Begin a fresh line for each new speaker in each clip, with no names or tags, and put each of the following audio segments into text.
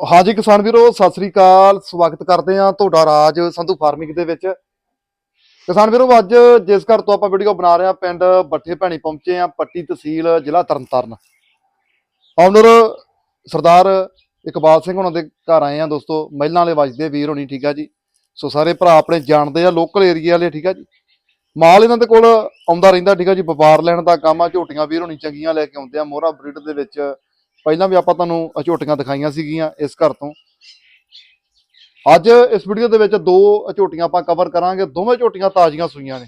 ਹਾਜੀ ਕਿਸਾਨ ਵੀਰੋ, ਸਤਿ ਸ੍ਰੀ ਅਕਾਲ। ਸਵਾਗਤ ਕਰਦੇ ਹਾਂ ਤੁਹਾਡਾ ਰਾਜ ਸੰਧੂ ਫਾਰਮਿੰਗ ਦੇ ਵਿੱਚ। ਕਿਸਾਨ ਵੀਰੋ, ਅੱਜ ਜਿਸ ਘਰ ਤੋਂ ਆਪਾਂ ਵੀਡੀਓ ਬਣਾ ਰਹੇ ਹਾਂ, ਪਿੰਡ ਬੱਠੇ ਭੈਣੀ ਪਹੁੰਚੇ ਹਾਂ, ਪੱਟੀ ਤਹਿਸੀਲ, ਜ਼ਿਲ੍ਹਾ ਤਰਨਤਾਰਨ। ਆਨਰ ਸਰਦਾਰ ਇਕਬਾਲ ਸਿੰਘ ਉਹਨਾਂ ਦੇ ਘਰ ਆਏ ਆ ਦੋਸਤੋ। ਮਹਿਲਾਂ ਵਾਲੇ ਵੱਜਦੇ ਵੀਰ ਹੋਣੀ, ਠੀਕ ਆ ਜੀ। ਸੋ ਸਾਰੇ ਭਰਾ ਆਪਣੇ ਜਾਣਦੇ ਆ ਲੋਕਲ ਏਰੀਆ ਵਾਲੇ, ਠੀਕ ਆ ਜੀ। ਮਾਲ ਇਹਨਾਂ ਦੇ ਕੋਲ ਆਉਂਦਾ ਰਹਿੰਦਾ, ਠੀਕ ਆ ਜੀ। ਵਪਾਰ ਲੈਣ ਦਾ ਕੰਮ ਆ, ਝੋਟੀਆਂ ਵੀਰ ਹੋਣੀ ਚੰਗੀਆਂ ਲੈ ਕੇ ਆਉਂਦੇ ਆ। ਮੋਹਰਾ ਬ੍ਰਿਡ ਦੇ ਵਿੱਚ ਪਹਿਲਾਂ ਵੀ ਆਪਾਂ ਤੁਹਾਨੂੰ ਝੋਟੀਆਂ ਦਿਖਾਈਆਂ ਸੀਗੀਆਂ ਇਸ ਘਰ ਤੋਂ। ਅੱਜ ਇਸ ਵੀਡੀਓ ਦੇ ਵਿੱਚ ਦੋ ਝੋਟੀਆਂ ਆਪਾਂ ਕਵਰ ਕਰਾਂਗੇ, ਦੋਵੇਂ ਝੋਟੀਆਂ ਤਾਜ਼ੀਆਂ ਸੂਈਆਂ ਨੇ।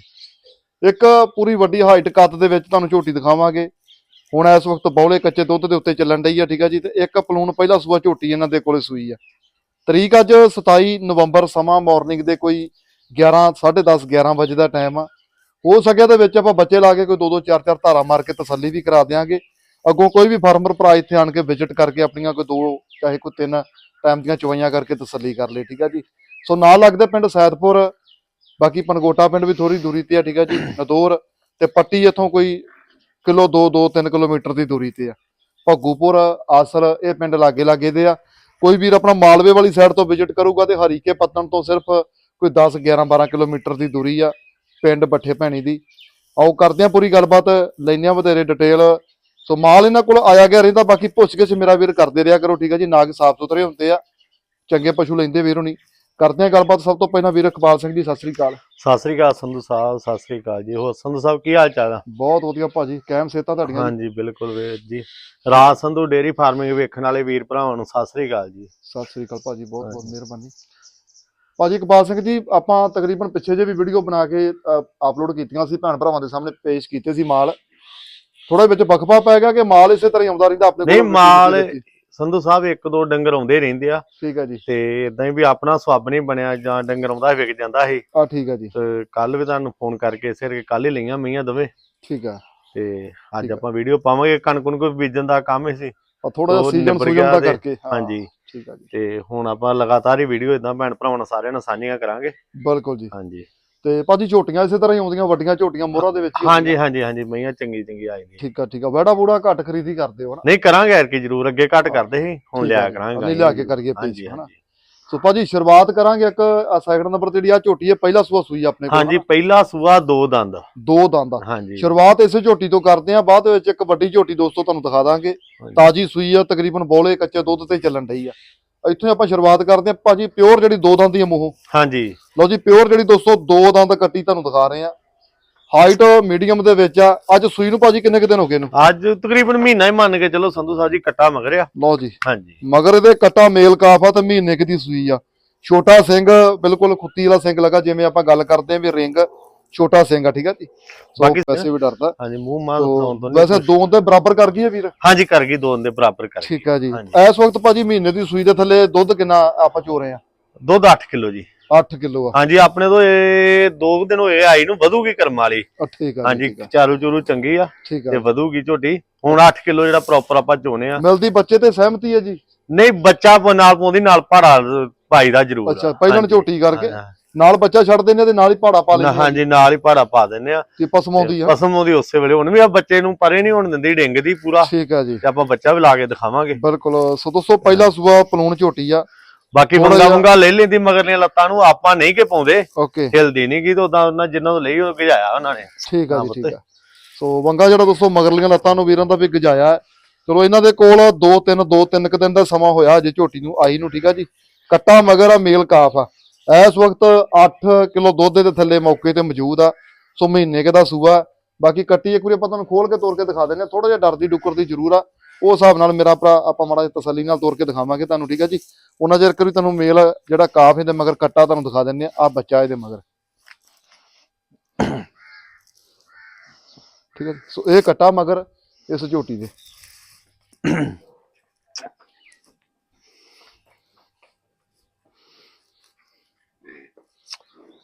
ਇੱਕ ਪੂਰੀ ਵੱਡੀ ਹਾਈਟ ਕੱਦ ਦੇ ਵਿੱਚ ਤੁਹਾਨੂੰ ਝੋਟੀ ਦਿਖਾਵਾਂਗੇ। ਹੁਣ ਇਸ ਵਕਤ ਬੌਲੇ ਕੱਚੇ ਦੁੱਧ ਦੇ ਉੱਤੇ ਚੱਲਣ ਡਈ ਆ, ਠੀਕ ਆ ਜੀ, ਤੇ ਇੱਕ ਪਲੂਨ ਪਹਿਲਾ ਸੂਆ ਝੋਟੀ ਇਹਨਾਂ ਦੇ ਕੋਲੇ ਸੂਈ ਆ। ਤਰੀਕ ਅੱਜ 27 ਨਵੰਬਰ ਸਮਾਂ ਮਾਰਨਿੰਗ ਦੇ ਕੋਈ 11 10:30 11 ਵਜੇ ਦਾ ਟਾਈਮ ਆ। ਹੋ ਸਕਿਆ ਦੇ ਵਿੱਚ ਆਪਾਂ ਬੱਚੇ ਲਾ ਕੇ ਕੋਈ ਦੋ ਦੋ ਚਾਰ ਚਾਰ ਧਾਰਾ ਮਾਰ ਕੇ ਤਸੱਲੀ ਵੀ ਕਰਾ ਦਿਆਂਗੇ। ਅੱਗੋਂ ਕੋਈ ਵੀ ਫਾਰਮਰ ਭਰਾ ਇੱਥੇ ਆਣ ਕੇ ਵਿਜ਼ਿਟ ਕਰਕੇ ਆਪਣੀਆਂ ਕੋਈ ਦੋ, ਚਾਹੇ ਕੋਈ ਤਿੰਨ ਟਾਈਮ ਦੀਆਂ ਚਵਾਈਆਂ ਕਰਕੇ ਤਸੱਲੀ ਕਰ ਲੇ, ਠੀਕ ਆ ਜੀ? ਸੋ ਨਾਲ ਲੱਗਦੇ ਪਿੰਡ ਸੈਦਪੁਰ, ਬਾਕੀ ਪਨਗੋਟਾ ਪਿੰਡ ਵੀ ਥੋੜੀ ਦੂਰੀ ਤੇ ਆ, ਠੀਕ ਆ ਜੀ? ਨਦੌਰ ਤੇ ਪੱਟੀ ਇੱਥੋਂ ਕੋਈ ਕਿਲੋ 2 2 3 ਕਿਲੋਮੀਟਰ ਦੀ ਦੂਰੀ ਤੇ ਆ। ਭੱਗੂਪੁਰ, ਆਸਲ, ਇਹ ਪਿੰਡ ਲਾਗੇ ਲਾਗੇ ਦੇ ਆ। ਕੋਈ ਵੀਰ ਆਪਣਾ ਮਾਲਵੇ ਵਾਲੀ ਸਾਈਡ ਤੋਂ ਵਿਜ਼ਿਟ ਕਰੂਗਾ ਤੇ ਹਰੀਕੇ ਪੱਤਣ ਤੋਂ ਸਿਰਫ ਕੋਈ 10 11 12 ਕਿਲੋਮੀਟਰ ਦੀ ਦੂਰੀ ਆ, ਪਿੰਡ ਬੱਠੇ ਭੈਣੀ ਦੀ। ਆਓ ਕਰਦੇ ਆ ਪੂਰੀ ਗੱਲਬਾਤ, ਲੈਂਦੇ ਆ ਵਧੇਰੇ ਡਿਟੇਲ ਸੋ ਮਾਲ ਇਹਨਾਂ ਕੋਲ ਆਇਆ ਗਿਆ ਰਹਿੰਦਾ ਬਾਕੀ ਪੁੱਛ ਕੇ ਮੇਰਾ ਵੀਰ ਕਰਦੇ ਰਿਹਾ ਕਰੋ ਠੀਕ ਹੈ ਜੀ ਨਾਗ ਸਾਫ਼ ਸੁਥਰੇ ਹੁੰਦੇ ਆ। ਚੰਗੇ ਪਸ਼ੂ ਲੈਂਦੇ ਵੀਰ ਹੁਣੀ। ਕਰਦੇ ਆ ਗੱਲਬਾਤ ਸਭ ਤੋਂ ਪਹਿਲਾਂ ਵੀਰ ਇਕਬਾਲ ਸਿੰਘ ਜੀ ਸਤਿ ਸ੍ਰੀ ਅਕਾਲ।
ਸਤਿ ਸ੍ਰੀ ਅਕਾਲ ਸੰਧੂ ਸਾਹਿਬ ਸਤਿ ਸ੍ਰੀ ਅਕਾਲ ਜੀ। ਹੋਰ ਸੰਧੂ ਸਾਹਿਬ ਕੀ ਹਾਲ ਚਾਲ ਆ?
ਬਹੁਤ ਵਧੀਆ ਭਾਜੀ ਕਾਇਮ ਸੇਤਾ ਤੁਹਾਡੀਆਂ।
ਹਾਂਜੀ ਬਿਲਕੁਲ ਵੀਰ ਜੀ। ਰਾਜ ਸੰਧੂ ਡੇਰੀ ਫਾਰਮਿੰਗ ਵੇਖਣ ਵਾਲੇ ਵੀਰ ਭਰਾਵਾਂ ਨੂੰ ਸਤਿ ਸ੍ਰੀ ਅਕਾਲ ਜੀ।
ਸਤਿ ਸ੍ਰੀ ਅਕਾਲ ਭਾਜੀ ਬਹੁਤ ਬਹੁਤ। ਮਿਹਰਬਾਨੀ। ਭਾਜੀ ਇਕਬਾਲ ਸਿੰਘ ਜੀ ਆਪਾਂ ਤਕਰੀਬਨ ਪਿੱਛੇ ਜੇ ਵੀ ਵੀਡੀਓ ਬਣਾ ਕੇ ਅਪਲੋਡ ਕੀਤੀਆਂ ਸੀ ਭੈਣ ਭਰਾਵਾਂ ਦੇ ਸਾਹਮਣੇ ਪੇਸ਼ ਕੀਤੇ ਸੀ ਮਾਲ। ਥੋੜਾ ਵਿੱਚ ਬਖਪਾ ਪੈ ਗਿਆ ਕਿ ਮਾਲ ਇਸੇ ਤਰ੍ਹਾਂ ਹੀ ਆਉਂਦਾ ਰਹਿੰਦਾ ਆਪਣੇ
ਨਹੀਂ,
ਕੋਲ
ਮਾਲ- ਸੰਧੂ ਸਾਹਿਬ ਇੱਕ ਦੋ ਡੰਗਰ ਆਉਂਦੇ ਰਹਿੰਦੇ ਆ।
ਠੀਕ ਹੈ ਜੀ।
ਤੇ ਇਦਾਂ ਹੀ ਵੀ ਆਪਣਾ ਸਵਾਬ ਨਹੀਂ ਬਣਿਆ ਜਾਂ ਡੰਗਰ ਆਉਂਦਾ ਵਿਕ ਜਾਂਦਾ ਸੀ।
ਆ ਠੀਕ ਹੈ ਜੀ।
ਤੇ ਕੱਲ ਵੀ ਤੁਹਾਨੂੰ ਫੋਨ ਕਰਕੇ ਇਸੇ ਕਰਕੇ ਕੱਲ ਹੀ ਲਈਆਂ ਮਈਆਂ ਦਵੇ।
ਠੀਕ ਹੈ
ਤੇ ਅੱਜ
ਆ।
ਆਪਾਂ ਵੀਡੀਓ ਪਾਵਾਂਗੇ ਕਣਕ ਨੂੰ ਕੋਈ ਬੀਜਣ ਦਾ ਕੰਮ ਹੀ ਸੀ।
ਆ ਥੋੜਾ ਜਿਹਾ ਸੀਜ਼ਨ ਸੁਜਨ ਦਾ ਕਰਕੇ
ਹਾਂਜੀ।
ਠੀਕ ਹੈ ਜੀ।
ਤੇ ਹੁਣ ਆਪਾਂ ਲਗਾਤਾਰ ਹੀ ਵੀਡੀਓ ਇਦਾਂ ਭੈਣ ਭਰਾਵਾਂ ਨਾਲ ਸਾਰਿਆਂ ਨਾਲ ਸਾਂਝੀਆਂ ਕਰਾਂਗੇ।
ਬਿਲਕੁਲ ਜੀ।
ਹਾਂਜੀ।
ਤੇ ਭਾਜੀ ਝੋਟੀਆਂ ਇਸੇ ਤਰ੍ਹਾਂ ਹੀ ਆਉਂਦੀਆਂ ਵੱਡੀਆਂ ਝੋਟੀਆਂ ਮੋਹਰਾਂ ਦੇ ਵਿੱਚ ਹੀ
ਹਾਂਜੀ। ਹਾਂਜੀ ਹਾਂਜੀ ਮਈਆਂ ਚੰਗੀ ਚੰਗੀ ਆ ਜਾਂਦੀਆਂ।
ਠੀਕ ਆ ਠੀਕ ਆ ਵੜਾ ਬੂੜਾ ਘੱਟ ਖਰੀਦੀ ਕਰਦੇ ਹੋ ਨਾ।
ਨਹੀਂ ਕਰਾਂਗੇ ਯਾਰ ਕੀ ਜ਼ਰੂਰ ਅੱਗੇ ਘੱਟ ਕਰਦੇ ਸੀ ਹੁਣ ਲਿਆ। ਕਰਾਂਗੇ
ਨਹੀਂ ਲਿਆ ਕੇ ਕਰੀਏ ਪੇਸ਼
ਹਾਂਜੀ
ਹਨਾ। ਸੋ ਭਾਜੀ ਸ਼ੁਰੂਆਤ ਕਰਾਂਗੇ ਇੱਕ ਸੈਕਿੰਡ ਨੰਬਰ ਤੇ ਜਿਹੜੀ ਆ ਝੋਟੀ ਹੈ ਪਹਿਲਾ ਸੂਆ ਸੂਈ ਆਪਣੇ ਕੋਲ
ਹਾਂਜੀ? ਪਹਿਲਾ ਸੂਆ ਦੋ ਦੰਦ।
ਦੋ ਦੰਦ
ਹਾਂਜੀ।
ਸ਼ੁਰੂਆਤ ਇਸੇ ਝੋਟੀ ਤੋਂ ਕਰਦੇ ਆ ਬਾਅਦ ਵਿੱਚ ਇੱਕ ਵੱਡੀ ਝੋਟੀ ਦੋਸਤੋ ਤੁਹਾਨੂੰ ਦਿਖਾ ਦਾਂਗੇ। ਤਾਜੀ ਸੂਈ ਆ ਤਕਰੀਬਨ ਬੋਲੇ ਕੱਚੇ ਦੁੱਧ ਤੇ ਚੱਲਣ ਡਈ ਆ। ਇੱਥੋਂ ਹੀ ਆਪਾਂ ਸ਼ੁਰੂਆਤ ਕਰਦੇ ਆ ਭਾਜੀ ਪਿਓਰ ਜਿਹੜੀ ਦੋ ਦੰਦ ਦੀ ਮੂੰਹੋਂ।
ਹਾਂਜੀ।
ਲਓ ਜੀ ਪਿਓਰ ਜਿਹੜੀ ਦੋਸਤੋ ਦੋ ਦੰਦ ਕੱਟੀ ਤੁਹਾਨੂੰ ਦਿਖਾ ਰਹੇ ਆ ਹਾਈਟ ਮੀਡੀਅਮ ਦੇ ਵਿੱਚ ਆ। ਅੱਜ ਸੂਈ ਨੂੰ ਭਾਜੀ ਕਿੰਨੇ ਕੁ ਦਿਨ ਹੋ ਗਏ ਨੂੰ
ਅੱਜ ਤਕਰੀਬਨ ਮਹੀਨਾ ਹੀ ਮੰਨ ਕੇ ਚਲੋ ਸੰਧੂ ਸਾਹਿਬ ਜੀ ਕੱਟਾ ਮਗਰਿਆ
ਲਓ ਜੀ।
ਹਾਂਜੀ।
ਮਗਰ ਇਹਦੇ ਕੱਟਾ ਮੇਲ ਕਾਫ ਆ ਤੇ ਮਹੀਨੇ ਕੁ ਦੀ ਸੂਈ ਆ। ਛੋਟਾ ਸਿੰਘ ਬਿਲਕੁਲ ਖੁੱਤੀ ਵਾਲਾ ਸਿੰਘ ਲਗਾ ਜਿਵੇਂ ਆਪਾਂ ਗੱਲ ਕਰਦੇ ਆਂ ਵੀ ਰਿੰਗ। ਛੋਟਾ ਸਿੰਘ ਆ ਠੀਕ ਆ ਜੀ? ਸੋ
ਬਾਕੀ
ਵੈਸੇ ਵੀ ਡਰਦਾ।
ਹਾਂਜੀ ਮੂੰਹ
ਸੋ
ਬਣਾਉਣ ਤੋਂ
ਵੈਸੇ
ਨਹੀਂ
ਦੋ ਬਰਾਬਰ ਕਰ ਗਈ ਹੈ ਵੀਰ?
ਹਾਂਜੀ ਕਰ ਗਈ ਦੋ ਦੇ ਬਰਾਬਰ ਕਰ ਗਈ।
ਠੀਕ ਆ ਜੀ। ਇਸ ਵਕਤ ਭਾਜੀ ਮਹੀਨੇ ਦੀ ਸੂਈ ਦੇ ਥੱਲੇ ਦੁੱਧ ਕਿੰਨਾ ਆਪਾਂ ਚੋ ਰਹੇ ਆ
ਦੁੱਧ 8 ਕਿਲੋ ਜੀ।
8 ਕਿਲੋ ਆ।
ਹਾਂਜੀ ਆਪਣੇ ਤੋਂ ਇਹ ਦੋ ਕੁ ਦਿਨ ਹੋਏ ਆਈ ਨੂੰ ਵਧੂਗੀ ਕਰਮ ਵਾਲੀ।
ਆ, ਠੀਕ ਆ
ਹਾਂਜੀ
ਆ।
ਚਾਰੂ ਚੂਰੂ ਚੰਗੀ ਆ ਤੇ
ਆ।
ਵਧੂਗੀ ਝੋਟੀ। ਹੁਣ 8 ਕਿਲੋ ਜਿਹੜਾ ਪ੍ਰੋਪਰ ਆਪਾਂ ਚੋਨੇ ਆ।
ਮਿਲਦੀ ਬੱਚੇ ਤੇ ਸਹਿਮਤੀ ਹੈ ਜੀ?
ਨਹੀਂ ਬੱਚਾ ਨਾਲ ਪਾਉਂਦੀ ਨਾਲ ਭਾੜਾ ਭਾਈ ਦਾ ਜ਼ਰੂਰ ਆ।
ਅੱਛਾ ਪਹਿਲਾਂ। ਝੋਟੀ ਕਰਕੇ? ਨਾਲ ਬੱਚਾ ਛੱਡ ਦਿੰਦੇ ਤੇ ਨਾਲ ਹੀ ਪਾੜਾ ਪਾ ਲੈਂਦੇ
ਹਾਂਜੀ ਨਾਲ ਹੀ ਭਾੜਾ ਪਾ ਦਿੰਨੇ ਆ।
ਕਿ ਪਸਮਾਉਂਦੀ ਆ।
ਪਸਮ ਉਹਦੀ ਉਸੇ ਵੇਲੇ ਹੁਣ ਵੀ ਆ ਬੱਚੇ ਨੂੰ ਪਰੇ ਨਹੀਂ ਹੋਣ ਦਿੰਦੀ ਡਿੰਗ ਦੀ ਪੂਰਾ।
ਠੀਕ ਆ ਜੀ।
ਤੇ ਆਪਾਂ ਬੱਚਾ ਵੀ ਲਾ ਕੇ ਦਿਖਾਵਾਂਗੇ।
ਬਿਲਕੁਲ। ਸੋ ਦੋਸਤੋ ਪਹਿਲਾ ਸੂਆ ਪਲੂਣ ਝੋਟੀ ਆ।
ਬਾਕੀ ਮੰਗਾ ਮੰਗਾ ਲੈ ਲੈਂਦੀ ਮਗਰਲੀਆਂ ਲੱਤਾਂ ਨੂੰ ਆਪਾਂ ਨਹੀਂ ਕਿ ਪਾਉਂਦੇ।
ਓਕੇ।
ਹਿਲਦੀ ਨਹੀਂ ਕੀ ਤਾਂ ਉਹਨਾਂ ਜਿੰਨਾਂ ਤੋਂ ਲਈ ਉਹ ਗਜਾਇਆ ਉਹਨਾਂ ਨੇ।
ਠੀਕ ਆ ਜੀ। ਠੀਕ ਆ। ਸੋ ਵੰਗਾ ਜਿਹੜਾ ਦੋਸਤੋ ਮਗਰਲੀਆਂ ਲੱਤਾਂ ਨੂੰ ਵੀਰਾਂ ਦਾ ਵੀ ਗਜਾਇਆ। ਚਲੋ ਇਹਨਾਂ ਦੇ ਕੋਲ 2 3 2 3 ਕੁ ਦਿਨ ਦਾ ਸਮਾਂ ਹੋਇਆ ਅਜੇ ਝੋਟੀ ਨੂੰ ਆਈ ਨੂੰ ਠੀਕ ਆ ਜੀ। ਕੱਟਾ ਮਗਰ ਆ ਮੇਲ ਕਾਫ ਆ। ਇਸ ਵਕਤ 8 ਕਿਲੋ ਦੁੱਧ ਦੇ ਥੱਲੇ ਮੌਕੇ ਤੇ ਮੌਜੂਦ ਆ। ਸੋ ਮਹੀਨੇ ਕੁ ਦਾ ਸੂਆ। ਬਾਕੀ ਕੱਟੀ ਇੱਕ ਵਾਰੀ ਆਪਾਂ ਤੁਹਾਨੂੰ ਖੋਲ ਕੇ ਤੋੜ ਕੇ ਦਿਖਾ ਦਿੰਦੇ ਆ ਥੋੜਾ ਜਿਹਾ ਡਰਦੀ ਡੁੱਕਰ ਦੀ ਜ਼ਰੂਰ ਆ। ਉਹ ਹਿਸਾਬ ਨਾਲ ਮੇਰਾ ਭਰਾ, ਆਪਾਂ ਮਾੜਾ ਜਿਹਾ ਤਸੱਲੀ ਨਾਲ ਤੋੜ ਕੇ ਦਿਖਾਵਾਂਗੇ ਤੁਹਾਨੂੰ, ਠੀਕ ਆ ਜੀ? ਉਹਨਾਂ ਚਿਰ ਕਰੀ ਤੁਹਾਨੂੰ ਮੇਲ, ਜਿਹੜਾ ਕਾਫ ਇਹਦੇ ਮਗਰ ਕੱਟਾ ਤੁਹਾਨੂੰ ਦਿਖਾ ਦਿੰਦੇ ਆ ਆ ਬੱਚਾ ਇਹਦੇ ਮਗਰ। ਠੀਕ ਹੈ ਜੀ। ਸੋ ਇਹ ਕੱਟਾ ਮਗਰ ਇਸ ਝੋਟੀ ਦੇ।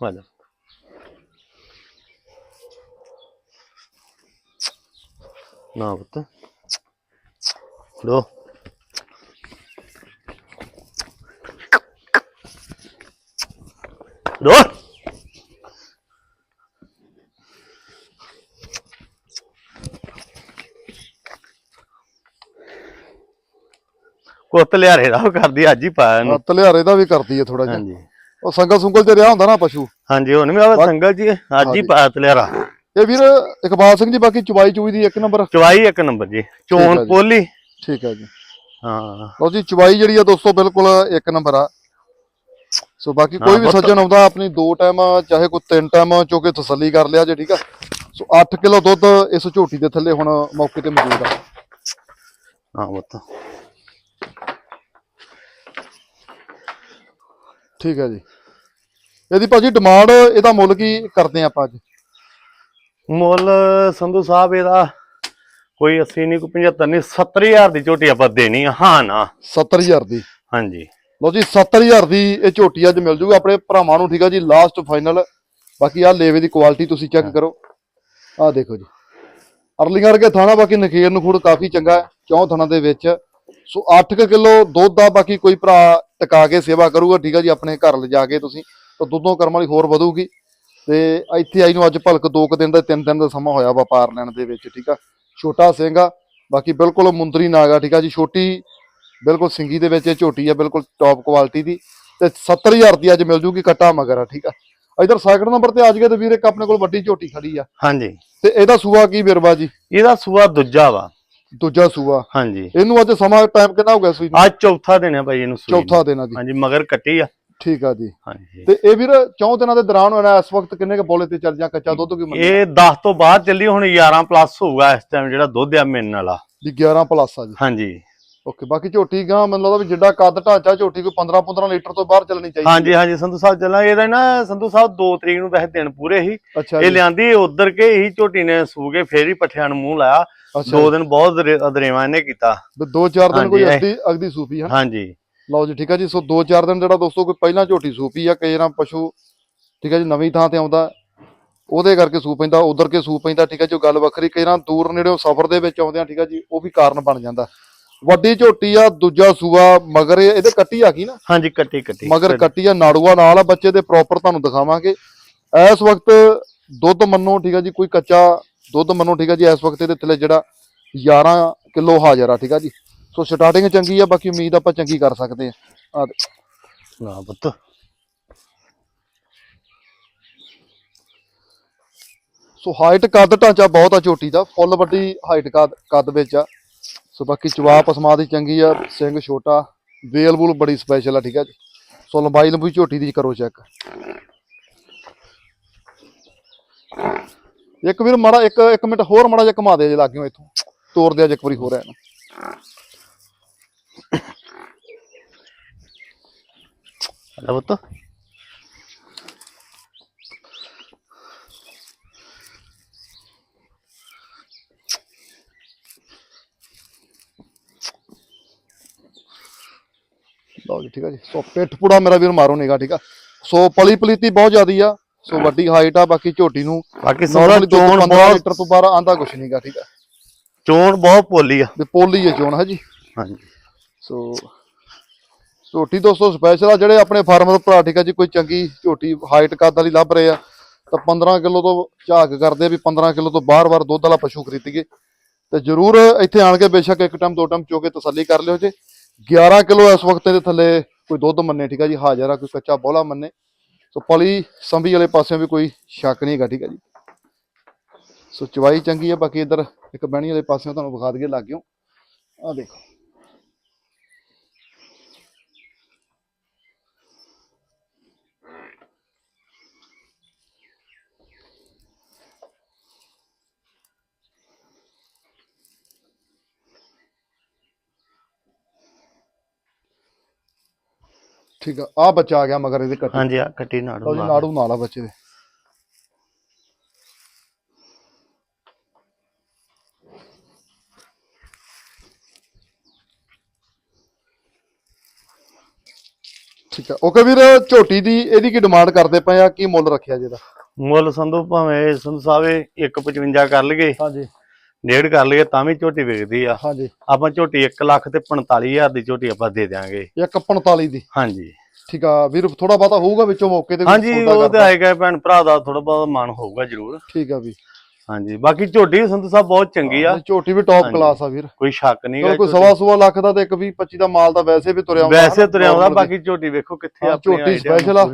ਆ ਜਾ ਨਾ ਪੁੱਤ ਲੋ ਲੋ ਕੁੱਤ ਲਿਆਰੇ ਦਾ ਉਹ ਕਰਦੀ ਅੱਜ ਹੀ ਪਾਇਆ ਇਹਨੂੰ।
ਤਲਿਆਰੇ ਦਾ ਵੀ ਕਰਦੀ ਹੈ ਥੋੜਾ ਜਿਹਾ।
ਹਾਂਜੀ।
ਉਹ ਸੰਗਲ ਸੁੰਗਲ ਚ ਰਿਹਾ ਹੁੰਦਾ ਨਾ ਪਸ਼ੂ?
ਹਾਂਜੀ ਹੁਣ ਵੀ ਆਹ ਸੰਗਲ ਜੀ ਅੱਜ ਹੀ
ਹਾਂਜੀ।
ਪਾਇਆ ਤਲਿਆਰਾ
ਇਹ ਵੀਰ ਇਕਬਾਲ ਸਿੰਘ ਜੀ ਬਾਕੀ ਚੁਬਾਈ ਚੂਈ ਦੀ ਇੱਕ ਨੰਬਰ?
ਚਵਾਈ ਇੱਕ ਨੰਬਰ ਜੀ ਚੋਣ। ਪੋਲੀ।
ਠੀਕ ਹੈ ਜੀ।
ਹਾਂ।
ਲਓ ਜੀ ਚੁਬਾਈ ਜਿਹੜੀ ਆ ਦੋਸਤੋ ਬਿਲਕੁਲ ਇੱਕ ਨੰਬਰ ਆ। ਸੋ ਬਾਕੀ ਕੋਈ ਵੀ ਸੱਜਣ ਆਉਂਦਾ ਆਪਣੀ ਦੋ ਟਾਈਮ ਚਾਹੇ ਕੋਈ ਤਿੰਨ ਟਾਈਮ ਚੋ ਕੇ ਤਸੱਲੀ ਕਰ ਲਿਆ ਜੇ ਠੀਕ ਆ। ਸੋ 8 ਕਿਲੋ ਦੁੱਧ ਇਸ ਝੋਟੀ ਦੇ ਥੱਲੇ ਹੁਣ ਮੌਕੇ ਤੇ ਮੌਜੂਦ ਆ।
ਹਾਂ ਬਤ
ਠੀਕ ਹੈ ਜੀ। ਇਹਦੀ ਭਾਜੀ ਡਿਮਾਂਡ ਇਹਦਾ ਮੁੱਲ ਕੀ ਕਰਦੇ ਆਪਾਂ ਅੱਜ?
ਮੁੱਲ ਸੰਧੂ ਸਾਹਿਬ ਇਹਦਾ ਕੋਈ 80 ਨਹੀਂ ਕੋਈ 75 ਨਹੀਂ 70000 ਦੀ ਝੋਟੀ ਆਪਾਂ ਦੇਣੀ ਆ। ਹਾਂ ਨਾ।
70000 ਦੀ।
ਹਾਂਜੀ।
ਲਓ ਜੀ 70000 ਦੀ ਇਹ ਝੋਟੀ ਅੱਜ ਮਿਲ ਜੂਗੀ ਆਪਣੇ ਭਰਾਵਾਂ ਨੂੰ ਠੀਕ ਆ ਜੀ ਲਾਸਟ ਫਾਈਨਲ ਬਾਕੀ ਆ ਲੇਵੇ ਦੀ ਕੁਆਲਿਟੀ ਤੁਸੀਂ ਚੈੱਕ ਕਰੋ। ਆ ਦੇਖੋ ਜੀ। ਅਰਲਿੰਗ ਵਰਗੇ ਥਾਣਾ ਬਾਕੀ ਨਖੇਰ ਨੂੰ ਖੂੜ ਕਾਫੀ ਚੰਗਾ ਹੈ ਚੌਂ ਥਾਣਾ ਦੇ ਵਿੱਚ। ਸੋ 8 ਕਿਲੋ ਦੁੱਧ ਦਾ ਬਾਕੀ ਕੋਈ ਭਰਾ ਟਿਕਾ ਕੇ ਸੇਵਾ ਕਰੂਗਾ ਠੀਕ ਆ ਜੀ ਆਪਣੇ ਘਰ ਲਿਜਾ ਕੇ ਤੁਸੀਂ ਤਾਂ ਦੁੱਧੋਂ ਕਰਮ ਵਾਲੀ ਹੋਰ ਵਧੂਗੀ। ਤੇ ਇੱਥੇ ਆਈ ਨੂੰ ਅੱਜ ਭਲਕ ਦੋ ਕੁ ਦਿਨ ਦਾ ਤਿੰਨ ਦਿਨ ਦਾ ਸਮਾਂ ਹੋਇਆ ਵਪਾਰ ਲੈਣ ਦੇ ਵਿੱਚ ਠੀਕ ਆ। ਛੋਟਾ ਸਿੰਘ ਆ ਬਾਕੀ ਬਿਲਕੁਲ ਮੁੰਦਰੀ ਨਾਗਾ ਠੀਕ ਆ ਜੀ ਛੋਟੀ ਬਿਲਕੁਲ ਸਿੰਗੀ ਦੇ ਵਿੱਚ ਇਹ ਝੋਟੀ ਆ ਬਿਲਕੁਲ ਟੌਪ ਕੁਆਲਿਟੀ ਦੀ। ਤੇ 70000 ਦੀ ਅੱਜ ਮਿਲ ਜੂਗੀ ਕੱਟਾ ਮਗਰ ਆ ਠੀਕ ਆ। ਇਧਰ ਸੈਕਿੰਡ ਨੰਬਰ ਤੇ ਅੱਜ ਗਏ ਤੇ ਵੀਰ ਇੱਕ ਆਪਣੇ ਕੋਲ ਵੱਡੀ ਝੋਟੀ ਖੜੀ ਆ।
ਹਾਂਜੀ।
ਤੇ ਇਹਦਾ ਸੂਆ ਕੀ ਬਿਰਵਾ ਜੀ?
ਇਹਦਾ ਸੂਆ ਦੂਜਾ ਵਾ।
ਦੂਜਾ ਸੂਆ।
ਹਾਂਜੀ।
ਇਹਨੂੰ ਅੱਜ ਸਮਾਂ ਟਾਈਮ ਕਿੰਨਾ ਹੋ ਗਿਆ ਸੂਈ ਨੂੰ?
ਅੱਜ ਚੌਥਾ ਦਿਨ ਹੈ ਭਾਈ ਇਹਨੂੰ ਸੂਈ ਨੂੰ।
ਚੌਥਾ ਦਿਨ ਆ ਜੀ।
ਹਾਂਜੀ ਮਗਰ ਕੱਟੀ ਆ।
ਠੀਕ ਆ ਜੀ।
ਹਾਂਜੀ।
ਤੇ ਇਹ ਵੀਰ ਚੌਂ ਦਿਨਾਂ ਦੇ ਦੌਰਾਨ ਹੋਣਾ ਇਸ ਵਕਤ ਕਿੰਨੇ ਕ ਬੋਲੇ ਤੇ ਚੱਲ ਜਾਂ ਕੱਚਾ ਦੁੱਧ ਕੀ ਮੰਨ
ਇਹ 10 ਤੋਂ ਬਾਅਦ ਚੱਲੀ ਹੁਣ 11 ਪਲੱਸ ਹੋਊਗਾ ਇਸ ਟਾਈਮ ਜਿਹੜਾ ਦੁੱਧ ਆ ਮਿਲਣ ਵਾਲਾ।
ਜੀ 11 ਪਲੱਸ ਆ ਜੀ।
ਹਾਂਜੀ।
ਓਕੇ ਬਾਕੀ ਝੋਟੀ ਗਾਂ ਮੈਨੂੰ ਲੱਗਦਾ ਵੀ ਜਿੱਡਾ ਕੱਦ ਢਾਂਚਾ ਝੋਟੀ ਕੋਈ 15 15 ਲੀਟਰ ਤੋਂ ਬਾਹਰ ਚੱਲਣੀ ਚਾਹੀਦੀ
ਹਾਂਜੀ ਹਾਂਜੀ ਸੰਧੂ ਸਾਹਿਬ ਚੱਲਾਂ ਇਹਦਾ ਨਾ ਸੰਧੂ ਸਾਹਿਬ 2 ਤਰੀਕ ਨੂੰ ਵੈਸੇ ਦਿਨ ਪੂਰੇ
ਅੱਛਾ
ਇਹ
ਜੀ।
ਲਿਆਂਦੀ ਉਧਰ ਕੇ ਹੀ ਝੋਟੀ ਨੇ ਸੂ ਕੇ ਫੇਰ ਹੀ ਪੱਠਿਆਂ ਨੂੰ ਮੂੰਹ ਲਾਇਆ। ਦੋ ਦਿਨ ਬਹੁਤ ਦਰੇ- ਅਦਰੇਵਾਂ ਇਹਨੇ ਕੀਤਾ।
ਦੋ ਚਾਰ ਦਿਨ ਕੋਈ ਅਗਦੀ ਅਗਦੀ ਸੂਪੀ ਹੈ
ਹਾਂਜੀ।
ਲਓ ਜੀ ਠੀਕ ਹੈ ਜੀ ਸੋ ਦੋ ਚਾਰ ਦਿਨ ਜਿਹੜਾ ਦੋਸਤੋ ਕੋਈ ਪਹਿਲਾਂ ਝੋਟੀ ਸੂਪੀ ਆ ਕਈ ਨਾ ਪਸ਼ੂ ਠੀਕ ਹੈ ਜੀ ਨਵੀਂ ਥਾਂ ਤੇ ਆਉਂਦਾ ਉਹਦੇ ਕਰਕੇ ਸੂ ਪੈਂਦਾ ਉਧਰ ਕੇ ਸੂ ਪੈਂਦਾ ਠੀਕ ਹੈ ਜੀ ਉਹ ਗੱਲ ਵੱਖਰੀ ਕਈ ਨਾ ਦੂਰ ਨੇੜਿਓਂ ਸਫ਼ਰ ਦੇ ਵਿੱਚ ਆਉਂਦੇ ਆ ਠੀਕ ਹੈ ਜੀ ਉਹ ਵੀ ਕਾਰਨ ਬਣ ਜਾਂਦਾ। ਵੱਡੀ ਝੋਟੀ ਆ ਦੂਜਾ ਸੂਆ ਮਗਰ ਇਹ- ਇਹਦੇ ਕੱਟੀ ਆ ਗਈ ਨਾ?
ਹਾਂਜੀ ਕੱਟੀ ਕੱਟੀ।
ਮਗਰ ਕੱਟੀ ਆ ਨਾੜੂਆ ਨਾਲ ਆ ਬੱਚੇ ਦੇ ਪ੍ਰੋਪਰ ਤੁਹਾਨੂੰ ਦਿਖਾਵਾਂਗੇ। ਇਸ ਵਕਤ ਦੁੱਧ ਮੰਨੋ ਠੀਕ ਹੈ ਜੀ ਕੋਈ ਕੱਚਾ ਦੁੱਧ ਮੰਨੋ ਠੀਕ ਹੈ ਜੀ ਇਸ ਵਕਤ ਇਹਦੇ ਥੱਲੇ ਜਿਹੜਾ 11 ਕਿਲੋ ਹਾਜ਼ਰ ਆ ਠੀਕ ਹੈ ਜੀ। ਸੋ ਸਟਾਰਟਿੰਗ ਚੰਗੀ ਆ ਬਾਕੀ ਉਮੀਦ ਆਪਾਂ ਚੰਗੀ ਕਰ ਸਕਦੇ ਆ। ਆ
ਨਾ ਪੁੱਤ।
ਸੋ ਹਾਈਟ ਕੱਦ ਢਾਂਚਾ ਬਹੁਤ ਆ ਝੋਟੀ ਦਾ ਫੁੱਲ ਵੱਡੀ ਹਾਈਟ ਕੱਦ ਕੱਦ ਵਿੱਚ ਆ। ਸੋ ਬਾਕੀ ਚਵਾ ਪਸਮਾ ਦੀ ਚੰਗੀ ਆ ਸਿੰਘ ਛੋਟਾ ਵੇਲ ਵੂਲ ਬੜੀ ਸਪੈਸ਼ਲ ਆ ਠੀਕ ਆ ਜੀ। ਸੋ ਲੰਬਾਈ ਲੰਬੀ ਝੋਟੀ ਦੀ ਕਰੋ ਚੈੱਕ ਇੱਕ ਵੀਰ ਮਾੜਾ ਇੱਕ ਇੱਕ ਮਿੰਟ ਹੋਰ ਮਾੜਾ ਜਿਹਾ ਘੁਮਾ ਦੇ ਜੇ ਲੱਗਿਓ ਇੱਥੋਂ। ਤੋਰ ਦੇ ਅੱਜ ਇੱਕ ਵਾਰੀ ਹੋਰ ਐ
ਲੈ ਪੁੱਤ।
ਲਓ ਜੀ ਠੀਕ ਆ ਜੀ। ਸੋ ਪਿੱਠ ਪੂੜਾ ਮੇਰਾ ਵੀਰ ਮਾਰੋ ਨਿਗਾ ਠੀਕ ਆ। ਸੋ ਪਲੀ ਪਲੀਤੀ ਬਹੁਤ ਜ਼ਿਆਦੀ ਆ। ਸੋ ਵੱਡੀ ਹਾਈਟ ਆ ਬਾਕੀ ਝੋਟੀ ਨੂੰ
ਬਾਕੀ ਸਾਹਿਬ ਚੋਣ
15
ਬਹੁਤ
ਲੀਟਰ ਤੋਂ ਬਾਹਰ ਆਂਦਾ ਕੁਛ ਨਹੀਂਗਾ ਠੀਕ ਆ।
ਚੋਣ ਬਹੁਤ ਪੋਲੀ ਆ।
ਤੇ ਪੋਲੀ ਹੈ ਚੋਣ ਹੈ ਜੀ
ਹਾਂਜੀ।
ਸੋ ਝੋਟੀ ਦੋਸਤੋ ਸਪੈਸ਼ਲ ਆ ਜਿਹੜੇ ਆਪਣੇ ਫਾਰਮ ਤੋਂ ਭਰਾ ਠੀਕ ਆ ਜੀ ਕੋਈ ਚੰਗੀ ਝੋਟੀ ਹਾਈਟ ਕੱਦ ਵਾਲੀ ਲੱਭ ਰਹੇ ਆ ਤਾਂ 15 ਕਿਲੋ ਤੋਂ ਝਾਕ ਕਰਦੇ ਵੀ 15 ਕਿਲੋ ਤੋਂ ਬਾਰ-ਬਾਰ ਦੁੱਧ ਵਾਲਾ ਪਸ਼ੂ ਖਰੀਦੀਏ। ਤੇ ਜਰੂਰ ਇੱਥੇ ਆਣ ਕੇ ਬੇਸ਼ੱਕ ਇੱਕ ਟਾਈਮ ਦੋ ਟਾਈਮ ਚੋ ਕੇ ਤਸੱਲੀ ਕਰ ਲਿਓ ਜੇ। 11 ਕਿਲੋ ਇਸ ਵਕਤ ਦੇ ਥੱਲੇ ਕੋਈ ਦੁੱਧ ਮੰਨੇ ਠੀਕ ਆ ਜੀ ਹਾਜ਼ਰ ਆ ਕੋਈ ਕੱਚਾ ਬੋਲਾ ਮੰਨੇ। ਸੋ ਪਲੀ ਸੰਭੀ ਵਾਲੇ ਪਾਸਿਓਂ ਵੀ ਕੋਈ ਸ਼ੱਕ ਨਹੀਂ ਹੈਗਾ, ਠੀਕ ਹੈ ਜੀ। ਸੋ ਚਵਾਈ ਚੰਗੀ ਹੈ, ਬਾਕੀ ਇਧਰ ਇੱਕ ਬਹਿਣੀ ਵਾਲੇ ਪਾਸਿਓਂ ਤੁਹਾਨੂੰ ਵਿਖਾ ਦਈਏ, ਲੱਗਿਓ। ਆ ਦੇਖੋ। ਠੀਕ ਆ ਆ ਬੱਚਾ ਆ ਗਿਆ ਮਗਰ ਇਹਦੇ ਕੱਟੀ।
ਹਾਂਜੀ ਆ ਕੱਟੀ ਨਾੜੂ
ਲਓ ਜੀ
ਨਾਲ।
ਨਾੜੂ ਨਾਲ ਆ ਬੱਚੇ ਦੇ। ਠੀਕ ਆ ਓਕੇ ਵੀਰ ਝੋਟੀ ਦੀ ਇਹਦੀ ਕੀ ਡਿਮਾਂਡ ਕਰਦੇ ਪਏ ਆ ਕੀ ਮੁੱਲ ਰੱਖਿਆ ਜੀ ਇਹਦਾ?
ਮੁੱਲ ਸੰਧੂ ਭਾਵੇਂ ਸੰਧੂ ਸਾਹਿਬ 155 ਕਰ ਲਈਏ।
ਹਾਂਜੀ।
ਡੇਢ ਕਰ ਲਈਏ ਤਾਂ ਵੀ ਝੋਟੀ ਵਿਕਦੀ ਆ।
ਹਾਂਜੀ।
ਆਪਾਂ ਝੋਟੀ 1 ਲੱਖ ਤੇ 45000 ਦੀ ਝੋਟੀ ਆਪਾਂ ਦੇ ਦਿਆਂਗੇ।
145 ਦੀ।
ਹਾਂਜੀ।
ਠੀਕ ਆ ਵੀਰ ਥੋੜਾ ਬਹੁਤਾ ਹੋਊਗਾ ਵਿੱਚੋਂ ਮੌਕੇ ਤੇ ਵੀ
ਹਾਂਜੀ ਉਹ ਤੇ। ਆਏਗਾ ਭੈਣ ਭਰਾ ਦਾ ਥੋੜਾ ਬਹੁਤ ਮਨ ਹੋਊਗਾ ਜ਼ਰੂਰ।
ਠੀਕ ਆ ਵੀ
ਹਾਂਜੀ ਬਾਕੀ ਝੋਟੀ ਵੀ ਸਾਹਿਬ ਬਹੁਤ ਚੰਗੀ ਆ।
ਝੋਟੀ ਵੀ ਟੌਪ। ਕਲਾਸ ਆ ਵੀਰ।
ਕੋਈ ਸ਼ੱਕ ਨਹੀਂ
ਕੋਈ ਸਵਾ ਸਵਾ ਲੱਖ ਦਾ ਤੇ ਇੱਕ 20 25 ਦਾ ਮਾਲ ਤਾਂ ਵੈਸੇ ਵੀ ਤੁਰਿਆ ਆਉਂਦਾ
ਵੈਸੇ ਤੁਰਿਆ ਆਉਂਦਾ ਬਾਕੀ ਝੋਟੀ ਵੇਖੋ ਕਿੱਥੇ ਆਪਣੀ
ਝੋਟੀ special ਆ।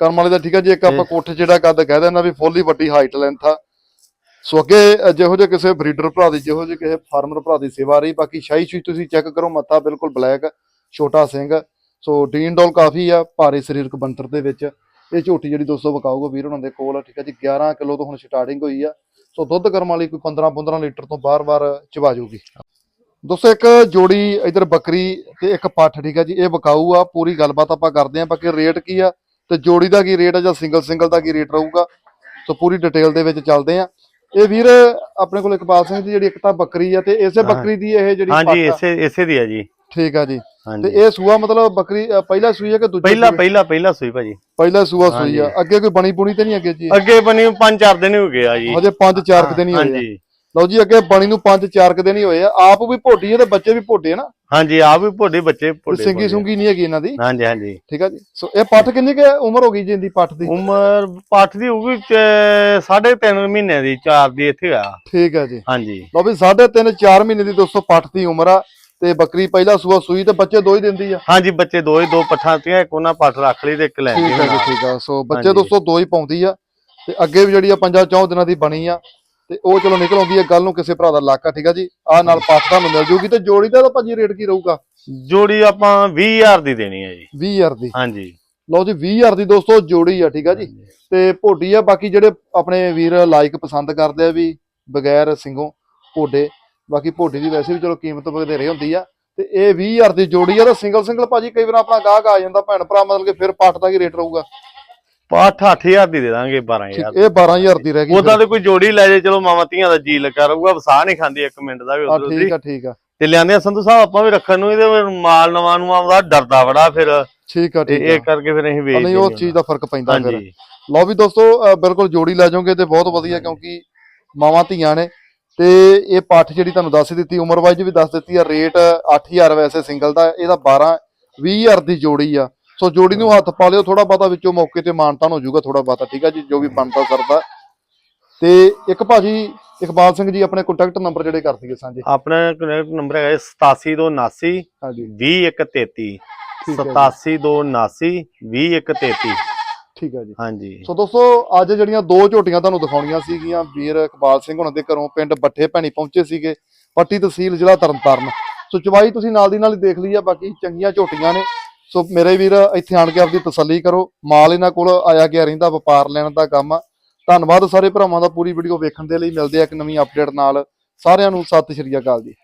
ਕਰਮ ਵਾਲੇ ਦਾ ਠੀਕ ਆ ਜੀ ਇੱਕ ਆਪਾਂ ਕੋਠੇ ਜਿਹੜਾ ਕੱਦ ਕਹਿ ਦਿੰਦਾ ਵੀ ਫੁੱਲੀ ਵੱਡੀ ਹਾਈਟ ਲੈਂਥ ਆ। ਸੋ ਅੱਗੇ ਜਿਹੋ ਜਿਹੇ ਕਿਸੇ ਬਰੀਡਰ ਭਰਾ ਦੀ, ਜਿਹੋ ਜਿਹੇ ਕਿਸੇ ਫਾਰਮਰ ਭਰਾ ਦੀ ਸੇਵਾ ਰਹੀ, ਬਾਕੀ ਸ਼ਾਹੀ ਸ਼ੂਈ ਤੁਸੀਂ ਚੈੱਕ ਕਰੋ, ਮੱਥਾ ਬਿਲਕੁਲ ਬਲੈਕ ਛੋਟਾ ਸਿੰਘ। ਸੋ ਡੀਨ ਡੋਲ ਕਾਫੀ ਆ, ਭਾਰੇ ਸਰੀਰਕ ਬੰਤਰ ਦੇ ਵਿੱਚ। ਇਹ ਝੋਟੀ ਜਿਹੜੀ ਦੋਸਤੋ ਵਿਕਾਊਗਾ, ਵੀਰ ਉਹਨਾਂ ਦੇ ਕੋਲ ਠੀਕ ਆ ਜੀ 11 ਕਿਲੋ ਤੋਂ ਹੁਣ ਸਟਾਰਟਿੰਗ ਹੋਈ ਆ। ਸੋ ਦੁੱਧ ਕਰਮ ਵਾਲੀ ਕੋਈ 15 15 ਲੀਟਰ ਤੋਂ ਬਾਰ-ਬਾਰ ਚਵਾ ਜਾਊਗੀ। ਦੋਸਤੋ ਇੱਕ ਜੋੜੀ ਇਧਰ ਬੱਕਰੀ ਤੇ ਇੱਕ ਪੱਠ, ਠੀਕ ਆ ਜੀ, ਇਹ ਵਿਕਾਊ ਆ, ਪੂਰੀ ਗੱਲਬਾਤ ਆਪਾਂ ਕਰਦੇ ਆਂ, ਬਾਕੀ ਰੇਟ ਕੀ ਆ ਤੇ ਜੋੜੀ ਦਾ ਕੀ ਰੇਟ ਆ ਜਾਂ ਸਿੰਗਲ ਸਿੰਗਲ ਦਾ ਕੀ ਰੇਟ ਰਹੂਗਾ, ਸੋ ਪੂਰੀ ਡਿਟੇਲ ਦੇ ਵਿੱਚ ਚੱਲਦੇ ਆ। ਇਹ ਵੀਰ ਆਪਣੇ ਕੋਲ ਇਕਬਾਲ ਸਿੰਘ ਦੀ ਜਿਹੜੀ ਇੱਕ ਤਾਂ ਬੱਕਰੀ ਆ ਤੇ ਇਸੇ
ਹਾਂ।
ਬੱਕਰੀ ਦੀ ਇਹ ਜਿਹੜੀ
ਹਾਂਜੀ ਇਸੇ ਇਸੇ ਦੀ ਆ ਜੀ।
ਠੀਕ ਆ ਜੀ। ਤੇ ਇਹ ਸੂਆ ਮਤਲਬ ਬੱਕਰੀ ਪਹਿਲਾ ਸੂਈ ਆ ਕਿ ਦੂਜਾ
ਪਹਿਲਾ? ਪਹਿਲਾ ਪਹਿਲਾ ਸੂਈ ਭਾਜੀ।
ਪਹਿਲਾ ਸੂਆ ਸੂਈ ਆ। ਅੱਗੇ ਕੋਈ ਬਣੀ ਬੁਣੀ ਤੇ ਨਹੀਂ ਅੱਗੇ ਜੀ?
ਅੱਗੇ ਬਣੀ ਪੰਜ ਚਾਰ ਦਿਨ ਹੀ ਹੋ ਗਏ ਆ ਜੀ।
ਹਜੇ 5-4 ਦਿਨ ਹੀ ਹੋਏ
ਹਾਂਜੀ।
ਲਓ ਜੀ ਅੱਗੇ ਬਣੀ ਨੂੰ 5-4 ਦਿਨ ਹੀ ਹੋਏ ਆ। ਆਪ ਵੀ ਭੋਟੀ ਆ ਤੇ ਬੱਚੇ ਵੀ ਭੋਟੇ ਆ ਨਾ?
ਹਾਂਜੀ ਆ ਵੀ ਭੋਡੇ ਬੱਚੇ ਭੋਡੇ
ਸਿੰਗੀ ਸੁੰਗੀ ਨਹੀਂ ਹੈਗੀ ਇਹਨਾਂ ਦੀ?
ਹਾਂਜੀ ਹਾਂਜੀ।
ਠੀਕ ਆ ਜੀ। ਸੋ ਇਹ ਪੱਠ ਕਿੰਨੀ ਕੁ ਉਮਰ ਹੋ ਗਈ ਜੀ ਇਹਦੀ ਪੱਠ ਦੀ?
ਉਮਰ ਪੱਠ ਦੀ ਹੋਊਗੀ ਚ- ਸਾਢੇ ਤਿੰਨ ਮਹੀਨੇ ਦੀ ਚਾਰ ਦੀ ਇੱਥੇ ਆ।
ਠੀਕ ਆ ਜੀ।
ਹਾਂਜੀ।
ਲਓ ਵੀ 3.5 4 ਮਹੀਨੇ ਦੀ ਦੋਸਤੋ ਪੱਠ ਦੀ ਉਮਰ ਆ ਤੇ ਬੱਕਰੀ ਪਹਿਲਾ ਸੂਆ ਸੂਈ ਤੇ ਬੱਚੇ ਦੋ ਹੀ ਦਿੰਦੀ ਆ।
ਹਾਂਜੀ ਬੱਚੇ ਦੋ ਹੀ ਦੋ ਪੱਠਾਂ ਤੀਆਂ ਇੱਕ ਉਹਨਾਂ ਪੱਠ ਰੱਖ ਲਈ ਤੇ ਇੱਕ ਲੈ
ਠੀਕ ਆ ਜੀ
ਗਈ
ਠੀਕ ਆ। ਸੋ ਬੱਚੇ। ਦੋਸਤੋ ਦੋ ਹੀ ਪਾਉਂਦੀ ਆ ਤੇ ਅੱਗੇ ਵੀ ਜਿਹੜੀ ਆ ਪੰਜਾਂ ਚੌਂ ਦਿਨਾਂ ਦੀ ਬਣੀ ਆ। ਤੇ ਉਹ ਚਲੋ ਨਿਕਲ ਆਉਂਦੀ ਆ ਗੱਲ ਨੂੰ ਕਿਸੇ ਭਰਾ ਦਾ ਇਲਾਕਾ ਠੀਕ ਆ ਜੀ? ਆ ਨਾਲ ਪੱਠ ਤੁਹਾਨੂੰ ਮਿਲ ਜੂਗੀ ਤੇ ਜੋੜੀ ਦਾ ਤਾਂ ਭਾਜੀ ਰੇਟ ਕੀ ਰਹੂਗਾ?
ਜੋੜੀ ਆਪਾਂ 20000 ਦੀ ਦੇਣੀ ਹੈ ਜੀ।
20000 ਦੀ।
ਹਾਂਜੀ।
ਲਓ ਜੀ 20000 ਦੀ ਦੋਸਤੋ ਜੋੜੀ ਆ ਠੀਕ ਆ ਜੀ? ਤੇ ਭੋਡੀ ਆ ਬਾਕੀ ਜਿਹੜੇ ਆਪਣੇ ਵੀਰ ਲਾਈਕ ਪਸੰਦ ਕਰਦੇ ਆ ਵੀ ਬਗੈਰ ਸਿੰਘੋਂ ਭੋਡੇ ਬਾਕੀ ਭੋਡੀ ਦੀ ਵੈਸੇ ਵੀ ਚਲੋ ਕੀਮਤ ਵਧੇਰੇ ਹੁੰਦੀ ਆ। ਤੇ ਇਹ 20000 ਦੀ ਜੋੜੀ ਆ ਤਾਂ ਸਿੰਗਲ ਸਿੰਗਲ ਭਾਜੀ ਕਈ ਵਾਰ ਆਪਣਾ ਗਾਹਕ ਆ ਜਾਂਦਾ ਭੈਣ ਭਰਾ ਮਤਲਬ ਕਿ ਫਿਰ ਪੱਟ ਦਾ ਕੀ ਰੇਟ ਰਹੂਗਾ?
ਪੱਠ 8000 ਦੀ ਦੇ ਦਾਂਗੇ 12000
ਠੀਕ ਇਹ 12000 ਦੀ ਰਹਿ ਗਈ
ਉਹਦਾ ਤੇ ਕੋਈ ਜੋੜੀ ਲੈ ਜੇ ਚਲੋ ਮਾਵਾਂ ਧੀਆਂ ਦਾ ਜੀ ਲੱਗਾ ਰਹੂਗਾ ਵਸਾ ਨਹੀਂ ਖਾਂਦੀ ਇੱਕ ਮਿੰਟ ਦਾ ਵੀ ਉਧਰ
ਠੀਕ ਆ ਠੀਕ ਆ।
ਤੇ ਲਿਆਂਦੇ ਸੰਧੂ ਸਾਹਿਬ ਆਪਾਂ ਵੀ ਰੱਖਣ ਨੂੰ ਇਹਦੇ ਮਾਲ ਨਵਾਂ ਨੂੰ ਆਉਂਦਾ ਡਰਦਾ ਬੜਾ ਫਿਰ।
ਠੀਕ ਆ ਠੀਕ
ਇਹ ਕਰਕੇ ਫਿਰ ਅਸੀਂ
ਆ,
ਵੇਚ
ਨਹੀਂ ਉਹ ਚੀਜ਼ ਦਾ ਫ਼ਰਕ ਪੈਂਦਾ ਫਿਰ। ਲਓ ਵੀ ਦੋਸਤੋ ਬਿਲਕੁਲ ਜੋੜੀ ਲੈ ਜਾਓਗੇ ਤੇ ਬਹੁਤ ਵਧੀਆ ਕਿਉਂਕਿ ਮਾਵਾਂ ਧੀਆਂ ਨੇ। ਤੇ ਇਹ ਪੱਠ ਜਿਹੜੀ ਤੁਹਾਨੂੰ ਦੱਸ ਦਿੱਤੀ ਉਮਰ ਵਾਈਜ਼ ਵੀ ਦੱਸ ਦਿੱਤੀ ਆ ਰੇਟ 8000 ਵੈਸੇ ਸਿੰਗਲ ਦਾ ਇਹਦਾ 12 20000 ਦੀ ਜੋੜੀ ਆ। ਸੋ ਜੋੜੀ ਨੂੰ ਹੱਥ ਪਾ ਲਿਓ ਥੋੜਾ ਬਹੁਤਾ ਵਿੱਚੋਂ ਮੌਕੇ ਤੇ ਮਾਨਤਾਨ ਹੋ ਜਾਊਗਾ ਥੋੜਾ ਬਹੁਤਾ ਠੀਕ ਆ ਜੀ ਜੋ ਵੀ ਬਣਦਾ ਕਰਦਾ ਤੇ ਇੱਕ ਭਾਜੀ ਇਕਬਾਲ ਸਿੰਘ ਜੀ ਆਪਣੇ ਕੰਟੈਕਟ ਨੰਬਰ ਜਿਹੜੇ ਕਰ ਦਈਏ ਸਾਂਝੇ।
ਆਪਣਾ ਕਨੈਕਟ ਨੰਬਰ ਹੈਗਾ 8729
ਹਾਂਜੀ।
2133
ਠੀਕ ਹੈ ਜੀ।
8729 2133
ਠੀਕ ਆ ਜੀ।
ਹਾਂਜੀ।
ਸੋ ਦੋਸਤੋ ਅੱਜ ਜਿਹੜੀਆਂ ਦੋ ਝੋਟੀਆਂ ਤੁਹਾਨੂੰ ਦਿਖਾਉਣੀਆਂ ਸੀਗੀਆਂ ਵੀਰ ਇਕਬਾਲ ਸਿੰਘ ਹੁਣਾਂ ਦੇ ਘਰੋਂ ਪਿੰਡ ਬੱਠੇ ਭੈਣੀ ਪਹੁੰਚੇ ਸੀਗੇ ਪੱਟੀ ਤਹਿਸੀਲ ਜ਼ਿਲ੍ਹਾ ਤਰਨਤਾਰਨ। ਸੋ ਚਵਾਈ ਤੁਸੀਂ ਨਾਲ ਦੀ ਨਾਲ ਹੀ ਦੇਖ ਲਈ ਆ ਬਾਕੀ ਚੰਗੀਆਂ ਝੋਟੀਆਂ ਨੇ। ਸੋ ਮੇਰੇ ਵੀਰ, ਇੱਥੇ ਆਣ ਕੇ ਆਪਦੀ ਤਸੱਲੀ ਕਰੋ। ਮਾਲ ਇਹਨਾਂ ਕੋਲ ਆਇਆ ਗਿਆ ਰਹਿੰਦਾ, ਵਪਾਰ ਲੈਣ ਦਾ ਕੰਮ। ਆ ਧੰਨਵਾਦ ਸਾਰੇ ਭਰਾਵਾਂ ਦਾ ਪੂਰੀ ਵੀਡੀਓ ਵੇਖਣ ਦੇ ਲਈ। ਮਿਲਦੇ ਆ ਇੱਕ ਨਵੀਂ ਅਪਡੇਟ ਨਾਲ। ਸਾਰਿਆਂ ਨੂੰ ਸਤਿ ਸ਼੍ਰੀ ਅਕਾਲ ਜੀ।